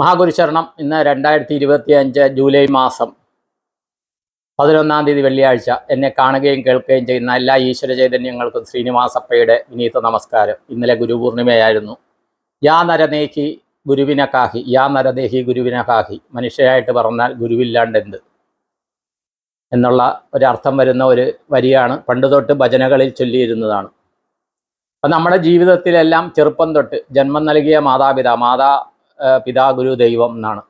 മഹാഗുരുശരണം ഇന്ന് രണ്ടായിരത്തി ഇരുപത്തി അഞ്ച് ജൂലൈ മാസം പതിനൊന്നാം തീയതി വെള്ളിയാഴ്ച. എന്നെ കാണുകയും കേൾക്കുകയും ചെയ്യുന്ന എല്ലാ ഈശ്വര ചൈതന്യങ്ങൾക്കും ശ്രീനിവാസപ്പയുടെ വിനീത നമസ്കാരം. ഇന്നലെ ഗുരുപൂർണിമയായിരുന്നു. യാ നരനേഹി ഗുരുവിനെ കാഹി യാ നരദേഹി ഗുരുവിനെ കാഹി മനുഷ്യരായിട്ട് പറഞ്ഞാൽ ഗുരുവില്ലാണ്ടെന്ത്? എന്നുള്ള ഒരർത്ഥം വരുന്ന ഒരു വരിയാണ് പണ്ട് തൊട്ട് ഭജനകളിൽ ചൊല്ലിയിരുന്നതാണ്. അപ്പം നമ്മുടെ ജീവിതത്തിലെല്ലാം ചെറുപ്പം തൊട്ട് ജന്മം നൽകിയ മാതാപിതാ മാതാ ഏഹ് പിതാ ഗുരു ദൈവം എന്നാണ്.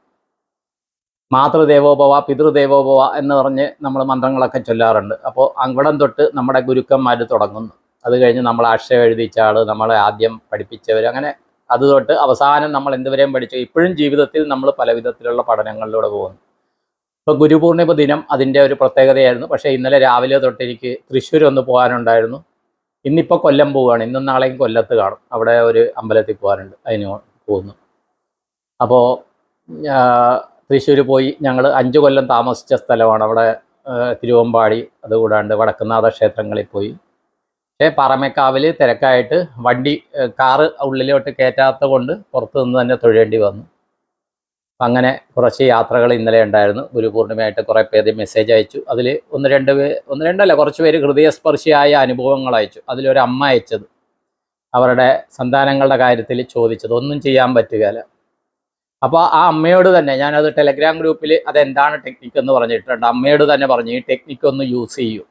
മാതൃദേവോഭവ പിതൃദേവോഭവ എന്ന് പറഞ്ഞ് നമ്മൾ മന്ത്രങ്ങളൊക്കെ ചൊല്ലാറുണ്ട്. അപ്പോൾ അങ്കടം തൊട്ട് നമ്മുടെ ഗുരുക്കന്മാർ തുടങ്ങുന്നു. അത് കഴിഞ്ഞ് നമ്മൾ അക്ഷയം എഴുതിച്ച ആൾ നമ്മളെ ആദ്യം പഠിപ്പിച്ചവർ അങ്ങനെ അത് തൊട്ട് അവസാനം നമ്മൾ എന്തുവരെയും പഠിച്ചു. ഇപ്പോഴും ജീവിതത്തിൽ നമ്മൾ പല വിധത്തിലുള്ള പഠനങ്ങളിലൂടെ പോകുന്നു. ഇപ്പോൾ ഗുരുപൂർണിമ ദിനം അതിന്റെ ഒരു പ്രത്യേകതയായിരുന്നു. പക്ഷേ ഇന്നലെ രാവിലെ തൊട്ട് എനിക്ക് തൃശ്ശൂർ ഒന്ന് പോകാനുണ്ടായിരുന്നു. ഇന്നിപ്പോൾ കൊല്ലം പോവുകയാണ്. ഇന്നും നാളെയും കൊല്ലത്ത് കാണും. അവിടെ ഒരു അമ്പലത്തിൽ പോകാനുണ്ട്. അതിന് പോകുന്നു. അപ്പോൾ തൃശ്ശൂർ പോയി ഞങ്ങൾ അഞ്ച് കൊല്ലം താമസിച്ച സ്ഥലമാണ് അവിടെ തിരുവമ്പാടി അതുകൂടാണ്ട് വടക്കുന്നാഥ ക്ഷേത്രങ്ങളിൽ പോയി. പക്ഷേ പാറമേക്കാവിൽ തിരക്കായിട്ട് വണ്ടി കാറ് ഉള്ളിലോട്ട് കയറ്റാത്ത കൊണ്ട് പുറത്തു നിന്ന് തന്നെ തൊഴേണ്ടി വന്നു. അങ്ങനെ കുറച്ച് യാത്രകൾ ഇന്നലെ ഉണ്ടായിരുന്നു. ഗുരുപൂർണിമയായിട്ട് കുറേ പേര് മെസ്സേജ് അയച്ചു. അതിൽ ഒന്ന് രണ്ട് പേർ ഒന്ന് രണ്ടല്ല കുറച്ച് പേര് ഹൃദയസ്പർശിയായ അനുഭവങ്ങൾ അയച്ചു. അതിലൊരു അമ്മ അയച്ചത്. അവരുടെ സന്താനങ്ങളുടെ കാര്യത്തിൽ ചോദിച്ചത് ഒന്നും ചെയ്യാൻ പറ്റുകയില്ല അപ്പോൾ ആ അമ്മയോട് തന്നെ ഞാനത് ടെലഗ്രാം ഗ്രൂപ്പിൽ അതെന്താണ് ടെക്നിക്ക് എന്ന് പറഞ്ഞിട്ടുണ്ട്. അമ്മയോട് തന്നെ പറഞ്ഞു ഈ ടെക്നിക്ക് ഒന്ന് യൂസ് ചെയ്യൂ.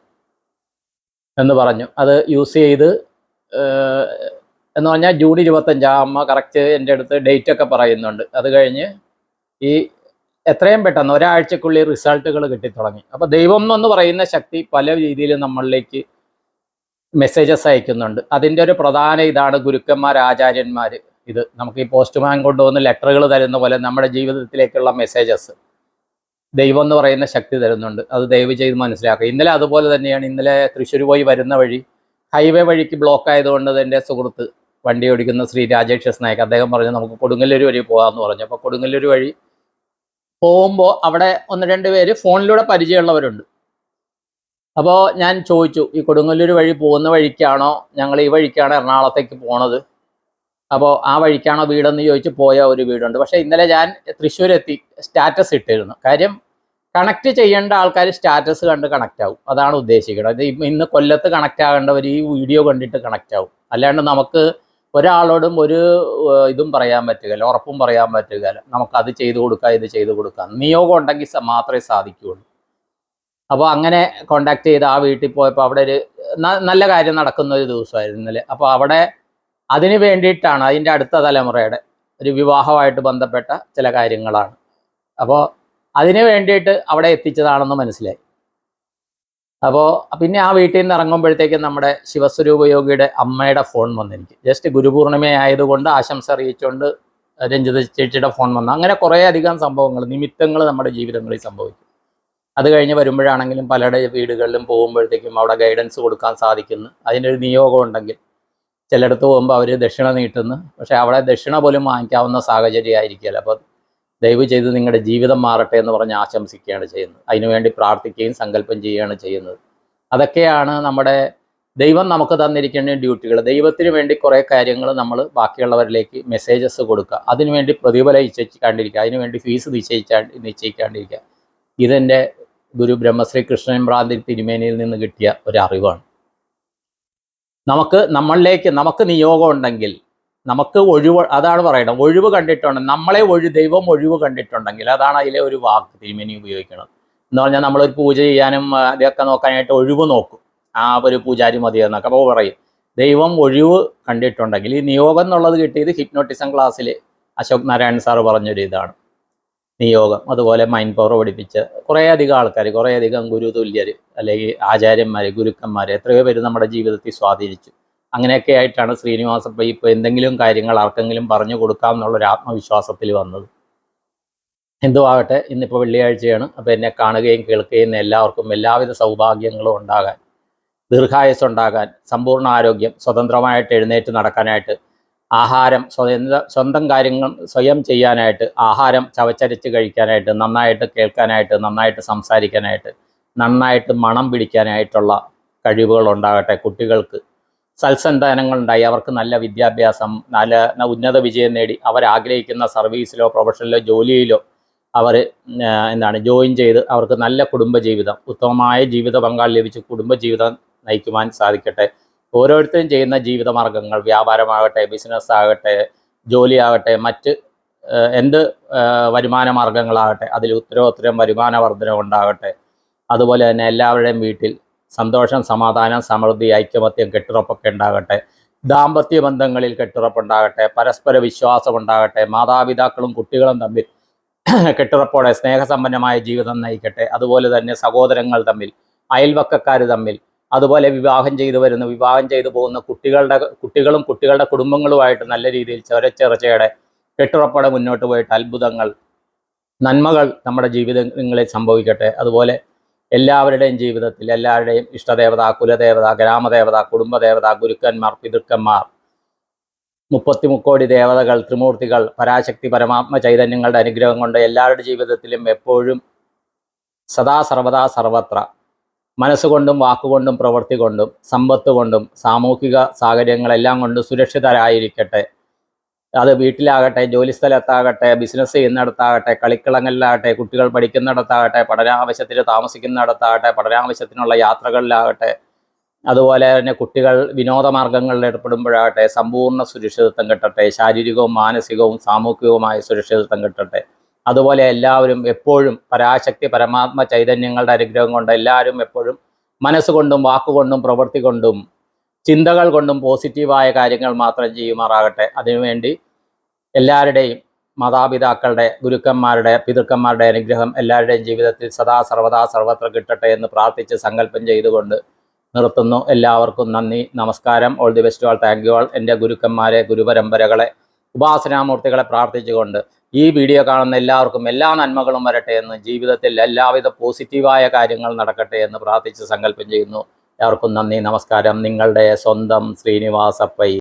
എന്ന് പറഞ്ഞു. അത് യൂസ് ചെയ്ത് എന്ന് പറഞ്ഞാൽ ജൂൺ ഇരുപത്തഞ്ചാം അമ്മ കറക്റ്റ് എന്റെ അടുത്ത് ഡേറ്റ് ഒക്കെ പറയുന്നുണ്ട്. അത് കഴിഞ്ഞ് ഈ എത്രയും പെട്ടെന്ന് ഒരാഴ്ചക്കുള്ളിൽ റിസൾട്ടുകൾ കിട്ടിത്തുടങ്ങി. അപ്പോൾ ദൈവം എന്ന് പറയുന്ന ശക്തി പല രീതിയിൽ നമ്മളിലേക്ക് മെസ്സേജസ് അയക്കുന്നുണ്ട്. അതിന്റെ ഒരു പ്രധാന ഇതാണ് ഗുരുക്കന്മാർ ആചാര്യന്മാർ ഇത് നമുക്ക് ഈ പോസ്റ്റ്മാൻ കൊണ്ടുവന്ന് ലെറ്ററുകൾ തരുന്ന പോലെ നമ്മുടെ ജീവിതത്തിലേക്കുള്ള മെസ്സേജസ്. ദൈവം എന്ന് പറയുന്ന ശക്തി തരുന്നുണ്ട്. അത് ദയവ് ചെയ്ത് മനസ്സിലാക്കുക. ഇന്നലെ അതുപോലെ തന്നെയാണ്. ഇന്നലെ തൃശ്ശൂർ പോയി വരുന്ന വഴി ഹൈവേ വഴിക്ക് ബ്ലോക്ക് ആയതുകൊണ്ട് എന്റെ സുഹൃത്ത് വണ്ടി ഓടിക്കുന്ന ശ്രീ രാജേഷ് എസ് നായക് അദ്ദേഹം പറഞ്ഞു നമുക്ക് കൊടുങ്ങല്ലൂർ വഴി പോകാമെന്ന് പറഞ്ഞു. അപ്പോൾ കൊടുങ്ങല്ലൂർ വഴി പോകുമ്പോൾ അവിടെ ഒന്ന് രണ്ട് പേര് ഫോണിലൂടെ പരിചയമുള്ളവരുണ്ട്. അപ്പോൾ ഞാൻ ചോദിച്ചു ഈ കൊടുങ്ങല്ലൂർ വഴി പോകുന്ന വഴിക്കാണോ? ഞങ്ങൾ ഈ വഴിക്കാണ് എറണാകുളത്തേക്ക് പോണത്. അപ്പോൾ ആ വഴിക്കാണോ വീടെന്ന് ചോദിച്ച് പോയ ഒരു വീടുണ്ട്. പക്ഷേ ഇന്നലെ ഞാൻ തൃശ്ശൂർ എത്തി സ്റ്റാറ്റസ് ഇട്ടിരുന്നു. കാര്യം കണക്ട് ചെയ്യേണ്ട ആൾക്കാർ സ്റ്റാറ്റസ് കണ്ട് കണക്റ്റ് ആവും. അതാണ് ഉദ്ദേശിക്കുന്നത്. ഇന്ന് കൊല്ലത്ത് കണക്റ്റ് ആകേണ്ടവർ ഈ വീഡിയോ കണ്ടിട്ട് കണക്റ്റ് ആവും. അല്ലാണ്ട് നമുക്ക് ഒരാളോടും ഒരു ഇതും പറയാൻ പറ്റുകയില്ല ഉറപ്പും പറയാൻ പറ്റുകയില്ല. അത് ചെയ്തു കൊടുക്കാം ഇത് ചെയ്തു കൊടുക്കാം. നിയോഗം ഉണ്ടെങ്കിൽ മാത്രമേ സാധിക്കുകയുള്ളൂ. അപ്പോൾ അങ്ങനെ കോണ്ടാക്ട് ചെയ്ത് ആ വീട്ടിൽ പോയപ്പോൾ അവിടെ ഒരു നല്ല കാര്യം നടക്കുന്ന ഒരു ദിവസമായിരുന്നു ഇന്നലെ. അപ്പോൾ അവിടെ അതിന് വേണ്ടിയിട്ടാണ് അതിന്റെ അടുത്ത തലമുറയുടെ ഒരു വിവാഹമായിട്ട് ബന്ധപ്പെട്ട ചില കാര്യങ്ങളാണ്. അപ്പോൾ അതിന് വേണ്ടിയിട്ട് അവിടെ എത്തിച്ചതാണെന്ന് മനസ്സിലായി. അപ്പോൾ പിന്നെ ആ വീട്ടിൽ നിന്ന് ഇറങ്ങുമ്പോഴത്തേക്കും നമ്മുടെ ശിവസ്വരൂപ യോഗിയുടെ അമ്മയുടെ ഫോൺ വന്നെനിക്ക് ജസ്റ്റ് ഗുരുപൂർണിമയായതുകൊണ്ട് ആശംസ അറിയിച്ചുകൊണ്ട് രഞ്ജിത ചേച്ചിയുടെ ഫോൺ വന്നു. അങ്ങനെ കുറേ അധികം സംഭവങ്ങൾ നിമിത്തങ്ങൾ നമ്മുടെ ജീവിതങ്ങളിൽ സംഭവിക്കും. അത് കഴിഞ്ഞ് വരുമ്പോഴാണെങ്കിലും പലരുടെ വീടുകളിലും പോകുമ്പോഴത്തേക്കും അവിടെ ഗൈഡൻസ് കൊടുക്കാൻ സാധിക്കുന്നു. അതിനൊരു നിയോഗം ഉണ്ടെങ്കിൽ ചിലയിടത്ത് പോകുമ്പോൾ അവർ ദക്ഷിണ നീട്ടുന്നു. പക്ഷേ അവിടെ ദക്ഷിണ പോലും വാങ്ങിക്കാവുന്ന സാഹചര്യം ആയിരിക്കില്ല അപ്പോൾ ദയവ് ചെയ്ത് നിങ്ങളുടെ ജീവിതം മാറട്ടെ എന്ന് പറഞ്ഞ് ആശംസിക്കുകയാണ് ചെയ്യുന്നത്. അതിനുവേണ്ടി പ്രാർത്ഥിക്കുകയും സങ്കല്പം ചെയ്യുകയാണ് ചെയ്യുന്നത്. അതൊക്കെയാണ് നമ്മുടെ ദൈവം നമുക്ക് തന്നിരിക്കുന്ന ഡ്യൂട്ടികൾ. ദൈവത്തിന് വേണ്ടി കുറേ കാര്യങ്ങൾ നമ്മൾ ബാക്കിയുള്ളവരിലേക്ക് മെസ്സേജസ് കൊടുക്കുക. അതിനുവേണ്ടി പ്രതിഫലം നിശ്ചയിക്കാണ്ടിരിക്കുക അതിനുവേണ്ടി ഫീസ് നിശ്ചയിച്ചാ നിശ്ചയിക്കാണ്ടിരിക്കുക. ഇതെന്റെ ഗുരു ബ്രഹ്മശ്രീ കൃഷ്ണൻ ഭ്രാന്തി തിരുമേനിയിൽ നിന്ന് കിട്ടിയ ഒരു അറിവാണ് നമുക്ക് നമ്മളിലേക്ക് നമുക്ക് നിയോഗം ഉണ്ടെങ്കിൽ നമുക്ക് ഒഴിവ് അതാണ് പറയുന്നത്. ഒഴിവ് കണ്ടിട്ടുണ്ട്. നമ്മളെ ഒഴി ദൈവം ഒഴിവ് കണ്ടിട്ടുണ്ടെങ്കിൽ അതാണ് അതിലെ ഒരു വാക്ക് തിരുമേനി ഉപയോഗിക്കുന്നത്. എന്ന് പറഞ്ഞാൽ നമ്മളൊരു പൂജ ചെയ്യാനും അതൊക്കെ നോക്കാനായിട്ട് ഒഴിവ് നോക്കും. ആ ഒരു പൂജാരി മതി എന്നൊക്കെ അപ്പോൾ പറയും. ദൈവം ഒഴിവ് കണ്ടിട്ടുണ്ടെങ്കിൽ ഈ നിയോഗം എന്നുള്ളത് കിട്ടിയത് ഹിപ്നോട്ടിസം ക്ലാസ്സിൽ അശോക് നാരായൺ സാറ് പറഞ്ഞൊരു ഇതാണ് നിയോഗം അതുപോലെ മൈൻഡ് പവർ പഠിപ്പിച്ച് കുറേയധികം ആൾക്കാർ കുറേയധികം ഗുരു തുല്യർ അല്ലെങ്കിൽ ആചാര്യന്മാർ ഗുരുക്കന്മാർ എത്രയോ പേര് നമ്മുടെ ജീവിതത്തിൽ സ്വാധീനിച്ചു. അങ്ങനെയൊക്കെ ആയിട്ടാണ് ശ്രീനിവാസപ്പ ഇപ്പോൾ എന്തെങ്കിലും കാര്യങ്ങൾ ആർക്കെങ്കിലും പറഞ്ഞു കൊടുക്കാം എന്നുള്ളൊരു ആത്മവിശ്വാസത്തിൽ വന്നത്. എന്തോ ആകട്ടെ ഇന്നിപ്പോൾ വെള്ളിയാഴ്ചയാണ്. അപ്പോൾ എന്നെ കാണുകയും കേൾക്കുകയും എല്ലാവർക്കും എല്ലാവിധ സൗഭാഗ്യങ്ങളും ഉണ്ടാകാൻ ദീർഘായുസ് ഉണ്ടാകാൻ സമ്പൂർണ ആരോഗ്യം സ്വതന്ത്രമായിട്ട് എഴുന്നേറ്റ് നടക്കാനായിട്ട് ആഹാരം സ്വന്തം സ്വന്തം കാര്യങ്ങൾ സ്വയം ചെയ്യാനായിട്ട് ആഹാരം ചവച്ചരച്ച് കഴിക്കാനായിട്ട് നന്നായിട്ട് കേൾക്കാനായിട്ട് നന്നായിട്ട് സംസാരിക്കാനായിട്ട് നന്നായിട്ട് മണം പിടിക്കാനായിട്ടുള്ള കഴിവുകൾ ഉണ്ടാകട്ടെ കുട്ടികൾക്ക്. സൽസന്താനങ്ങളുണ്ടായി അവർക്ക് നല്ല വിദ്യാഭ്യാസം നല്ല ഉന്നത വിജയം നേടി. അവരാഗ്രഹിക്കുന്ന സർവീസിലോ പ്രൊഫഷനിലോ ജോലിയിലോ അവർ എന്താണ് ജോയിൻ ചെയ്ത് അവർക്ക് നല്ല കുടുംബജീവിതം ഉത്തമമായ ജീവിത പങ്കാളി ലഭിച്ച് കുടുംബജീവിതം നയിക്കുവാൻ സാധിക്കട്ടെ. ഓരോരുത്തരും ചെയ്യുന്ന ജീവിത മാർഗങ്ങൾ വ്യാപാരമാകട്ടെ ബിസിനസ് ആകട്ടെ ജോലിയാകട്ടെ മറ്റ് എന്ത് വരുമാന മാർഗങ്ങളാകട്ടെ അതിൽ ഉത്തരോത്തരം വരുമാന വർധന ഉണ്ടാകട്ടെ. അതുപോലെ തന്നെ എല്ലാവരുടെയും വീട്ടിൽ സന്തോഷം സമാധാനം സമൃദ്ധി ഐക്യമത്യം കെട്ടുറപ്പൊക്കെ ഉണ്ടാകട്ടെ. ദാമ്പത്യ ബന്ധങ്ങളിൽ കെട്ടുറപ്പുണ്ടാകട്ടെ പരസ്പര വിശ്വാസം ഉണ്ടാകട്ടെ മാതാപിതാക്കളും കുട്ടികളും തമ്മിൽ കെട്ടുറപ്പോടെ സ്നേഹസമ്പന്നമായ ജീവിതം നയിക്കട്ടെ. അതുപോലെ തന്നെ സഹോദരങ്ങൾ തമ്മിൽ അയൽവക്കക്കാർ തമ്മിൽ അതുപോലെ വിവാഹം ചെയ്തു വരുന്ന. വിവാഹം ചെയ്തു പോകുന്ന കുട്ടികളുടെ കുട്ടികളും കുട്ടികളുടെ കുടുംബങ്ങളുമായിട്ട് നല്ല രീതിയിൽ ചെറച്ചെറച്ചയുടെ കെട്ടുറപ്പോടെ മുന്നോട്ട് പോയിട്ട് അത്ഭുതങ്ങൾ നന്മകൾ നമ്മുടെ ജീവിതങ്ങളിൽ സംഭവിക്കട്ടെ. അതുപോലെ എല്ലാവരുടെയും ജീവിതത്തിൽ എല്ലാവരുടെയും ഇഷ്ടദേവത കുലദേവത ഗ്രാമദേവത കുടുംബദേവത ഗുരുക്കന്മാർ പിതൃക്കന്മാർ മുപ്പത്തി മുക്കോടി ദേവതകൾ ത്രിമൂർത്തികൾ പരാശക്തി പരമാത്മ ചൈതന്യങ്ങളുടെ അനുഗ്രഹം കൊണ്ട് എല്ലാവരുടെ ജീവിതത്തിലും എപ്പോഴും സദാ സർവദാ സർവത്ര മനസ്സുകൊണ്ടും വാക്കുകൊണ്ടും പ്രവൃത്തി കൊണ്ടും സമ്പത്ത് കൊണ്ടും സാമൂഹിക സാഹചര്യങ്ങളെല്ലാം കൊണ്ടും സുരക്ഷിതരായിരിക്കട്ടെ. അത് വീട്ടിലാകട്ടെ ജോലിസ്ഥലത്താകട്ടെ ബിസിനസ് ചെയ്യുന്നിടത്താകട്ടെ കളിക്കളങ്ങളിലാകട്ടെ കുട്ടികൾ പഠിക്കുന്നിടത്താകട്ടെ പഠനാവശ്യത്തിന് താമസിക്കുന്നിടത്താകട്ടെ പഠനാവശ്യത്തിനുള്ള യാത്രകളിലാകട്ടെ. അതുപോലെ തന്നെ കുട്ടികൾ വിനോദമാർഗങ്ങളിൽ ഏർപ്പെടുമ്പോഴാകട്ടെ സമ്പൂർണ സുരക്ഷിതത്വം കിട്ടട്ടെ. ശാരീരികവും മാനസികവും സാമൂഹികവുമായ സുരക്ഷിതത്വം കിട്ടട്ടെ. അതുപോലെ എല്ലാവരും എപ്പോഴും പരാശക്തി പരമാത്മ ചൈതന്യങ്ങളുടെ അനുഗ്രഹം കൊണ്ട് എല്ലാവരും എപ്പോഴും മനസ്സുകൊണ്ടും വാക്കുകൊണ്ടും പ്രവൃത്തി കൊണ്ടും ചിന്തകൾ കൊണ്ടും പോസിറ്റീവായ കാര്യങ്ങൾ മാത്രം ചെയ്യുമാറാകട്ടെ. അതിനുവേണ്ടി എല്ലാവരുടെയും മാതാപിതാക്കളുടെ ഗുരുക്കന്മാരുടെ പിതൃക്കന്മാരുടെ അനുഗ്രഹം എല്ലാവരുടെയും ജീവിതത്തിൽ സദാ സർവദാ സർവത്ര കിട്ടട്ടെ എന്ന് പ്രാർത്ഥിച്ച് സങ്കല്പം ചെയ്തുകൊണ്ട് നിർത്തുന്നു. എല്ലാവർക്കും നന്ദി നമസ്കാരം. All the best all thank you all എന്റെ ഗുരുക്കന്മാരെ ഗുരുപരമ്പരകളെ ഉപാസനാമൂർത്തികളെ പ്രാർത്ഥിച്ചുകൊണ്ട് ഈ വീഡിയോ കാണുന്ന എല്ലാവർക്കും എല്ലാ നന്മകളും വരട്ടെ എന്ന് ജീവിതത്തിൽ എല്ലാവിധ പോസിറ്റീവായ കാര്യങ്ങൾ നടക്കട്ടെ എന്ന് പ്രാർത്ഥിച്ച് സങ്കല്പം ചെയ്യുന്നു. എല്ലാവർക്കും നന്ദി നമസ്കാരം. നിങ്ങളുടെ സ്വന്തം ശ്രീനിവാസപ്പൈ